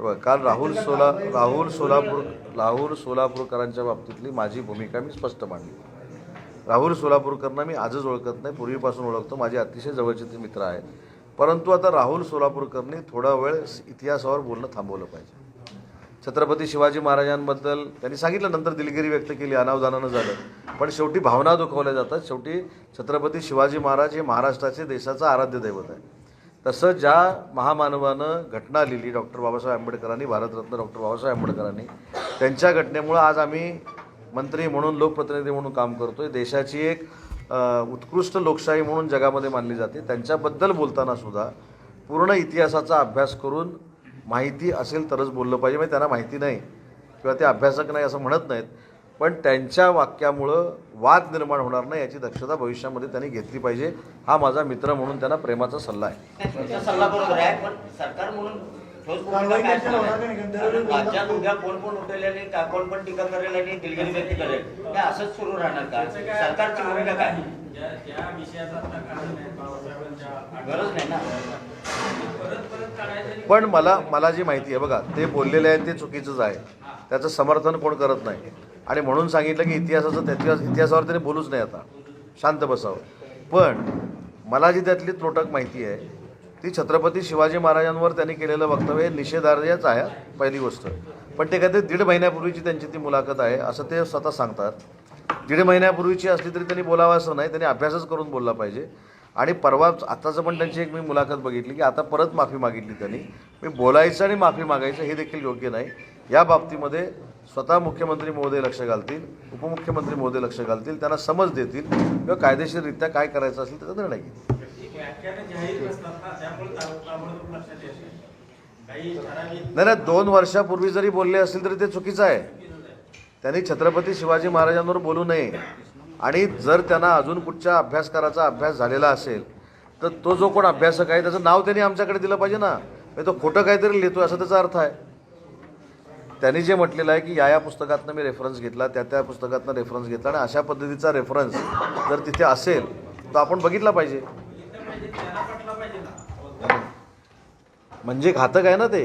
काल राहुल सोला राहुल सोलापूर राहुल सोलापूरकरांच्या बाबतीतली माझी भूमिका मी स्पष्ट मांडली. राहुल सोलापूरकरांना मी आजच ओळखत नाही पूर्वीपासून ओळखतो माझे अतिशय जवळचे ते मित्र आहेत. परंतु आता राहुल सोलापूरकरनी थोडा वेळ इतिहासावर बोलणं थांबवलं पाहिजे. छत्रपती शिवाजी महाराजांबद्दल त्यांनी सांगितलं नंतर दिलगिरी व्यक्त केली अनावधानानं झालं. पण शेवटी भावना दुखवल्या जातात. शेवटी छत्रपती शिवाजी महाराज हे महाराष्ट्राचे देशाचं आराध्य दैवत आहे. तसं ज्या महामानवानं घटना लिहिली डॉक्टर बाबासाहेब आंबेडकरांनी भारतरत्न डॉक्टर बाबासाहेब आंबेडकरांनी त्यांच्या घटनेमुळं आज आम्ही मंत्री म्हणून लोकप्रतिनिधी म्हणून काम करतो आहे देशाची एक उत्कृष्ट लोकशाही म्हणून जगामध्ये मानली जाते. त्यांच्याबद्दल बोलताना सुद्धा पूर्ण इतिहासाचा अभ्यास करून माहिती असेल तरच बोललं पाहिजे. म्हणजे त्यांना माहिती नाही किंवा ते अभ्यासक नाही असं म्हणत नाहीत. पण त्यांच्या वाक्यामुळं वाद निर्माण होणार नाही याची दक्षता भविष्यामध्ये त्यांनी घेतली पाहिजे हा माझा मित्र म्हणून त्यांना प्रेमाचा सल्ला आहे. सल्ला बरोबर आहे पण सरकार म्हणून ठोस भूमिका काय असणार? आहे? कारण राज्यात उद्या कोण कोण उठेल आणि का- कोण पण टीका करेल आणि दिलगिरी व्यक्त करेल हे असंच सुरू राहणार का? सरकारची भूमिका काय? ज्या ज्या विषयाचा आता कारण आहे बाबासाहेबांच्या गरज नाही ना. परत परत काढायचं पण मला मला जी माहिती आहे बघा ते बोललेले आहेत ते चुकीचंच आहे. त्याचं समर्थन कोण करत नाही? आणि म्हणून सांगितलं की इतिहासाचं त्याच्या इतिहासावर त्याने बोलूच नाही आता. शांत बसावं. पण मला जी त्यातली त्रोटक माहिती आहे ती छत्रपती शिवाजी महाराजांवर त्यांनी केलेलं वक्तव्य हे निषेधार्हच आहे पहिली गोष्ट. पण ते काहीतरी दीड महिन्यापूर्वीची त्यांची ती मुलाखत आहे असं ते स्वतः सांगतात. दीड महिन्यापूर्वीची असली तरी त्यांनी बोलावं असं नाही त्यांनी अभ्यासच करून बोलला पाहिजे. आणि परवा आत्ताचं पण त्यांची एक मी मुलाखत बघितली की आता परत माफी मागितली त्यांनी. मी बोलायचं आणि माफी मागायचं हे देखील योग्य नाही. या बाबतीमध्ये स्वतः मुख्यमंत्री महोदय लक्ष घालतील उपमुख्यमंत्री महोदय लक्ष घालतील त्यांना समज देतील किंवा कायदेशीररित्या काय करायचं असेल त्याचा निर्णय घेतील. नाही. नाही दोन वर्षापूर्वी जरी बोलले असतील तरी ते चुकीचं आहे. त्यांनी छत्रपती शिवाजी महाराजांवर बोलू नये. आणि जर त्यांना अजून कुठच्या अभ्यासकाराचा अभ्यास झालेला असेल तर तो जो कोण अभ्यासक आहे त्याचं नाव त्यांनी आमच्याकडे दिलं पाहिजे ना. म्हणजे तो खोटं काहीतरी लिहितो असा त्याचा अर्थ आहे. त्यांनी जे म्हटलेलं आहे की या या पुस्तकातनं मी रेफरन्स घेतला त्या त्या पुस्तकातनं रेफरन्स घेतला आणि अशा पद्धतीचा रेफरन्स जर तिथे असेल तर आपण बघितला पाहिजे ना. म्हणजे घातक आहे ना ते.